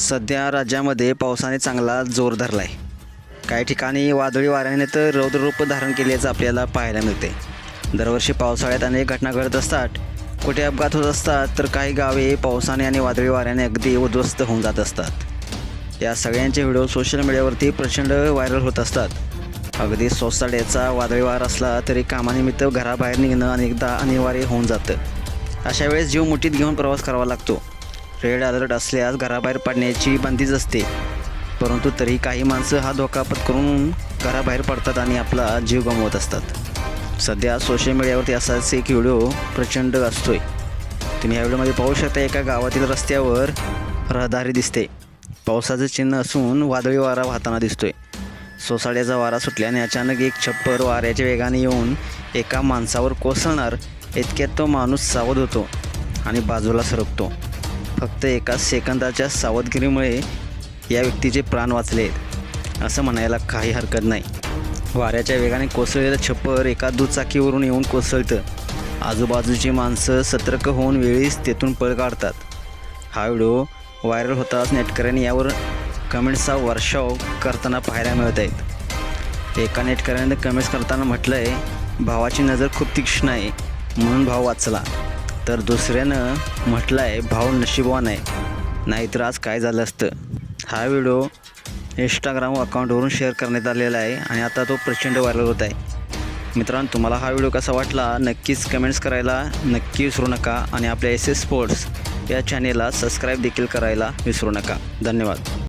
सध्या राज्यामध्ये पावसाने चांगला जोर धरला आहे काही ठिकाणी वादळी वाऱ्याने तर रौद्ररूप धारण केल्याचं आपल्याला पाहायला मिळते. दरवर्षी पावसाळ्यात अनेक घटना घडत असतात. कुठे अपघात होत असतात तर काही गावे पावसाने आणि वादळी वाऱ्याने अगदी उद्ध्वस्त होऊन जात असतात. या सगळ्यांचे व्हिडिओ सोशल मीडियावरती प्रचंड व्हायरल होत असतात. अगदी सोसाट्याचा वादळी वार असला तरी कामानिमित्त घराबाहेर निघणं अनेकदा अनिवार्य होऊन जातं. अशा वेळेस जीव मुठीत घेऊन प्रवास करावा लागतो. रेड अलर्ट असल्यास घराबाहेर पडण्याची बंदीच असते. परंतु तरी काही माणसं हा धोका पत्करून घराबाहेर पडतात आणि आपला जीव गमवत असतात. सध्या सोशल मीडियावरती असाच एक व्हिडिओ प्रचंड असतोय. तुम्ही या व्हिडिओमध्ये पाहू शकता एका गावातील रस्त्यावर रहदारी दिसते. पावसाचं चिन्ह असून वादळी वारा वाहताना दिसतोय. सोसाट्याचा वारा सुटल्याने अचानक एक छप्पर वाऱ्याच्या वेगाने येऊन एका माणसावर कोसळणार इतक्यात तो माणूस सावध होतो आणि बाजूला सरकतो. फक्त एका सेकंदाच्या सावधगिरीमुळे या व्यक्तीचे प्राण वाचले असं म्हणायला काही हरकत नाही. वाऱ्याच्या वेगाने कोसळलेलं छप्पर एका दुचाकीवरून येऊन कोसळतं. आजूबाजूची माणसं सतर्क होऊन वेळीच तेथून पळ काढतात. हा व्हिडिओ व्हायरल होताच नेटकऱ्यांनी यावर कमेंट्सचा वर्षाव करताना पाहायला मिळत आहेत. एका नेटकऱ्याने कमेंट्स करताना म्हटलं आहे भावाची नजर खूप तीक्ष्ण आहे म्हणून भाव वाचला. तर दुसऱ्यानं म्हटलं आहे भाऊ नशिबवान आहे. नाहीतर आज काय झालं असतं? हा व्हिडिओ इंस्टाग्राम अकाउंटवरून शेअर करण्यात आलेला आहे आणि आता तो प्रचंड व्हायरल होत आहे. मित्रांनो तुम्हाला हा व्हिडिओ कसा वाटला? नक्कीच कमेंट्स करायला नक्की विसरू नका आणि आपल्या एस एस स्पोर्ट्स या चॅनेलला सबस्क्राईब देखील करायला विसरू नका. धन्यवाद.